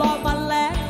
รอมาแล้ว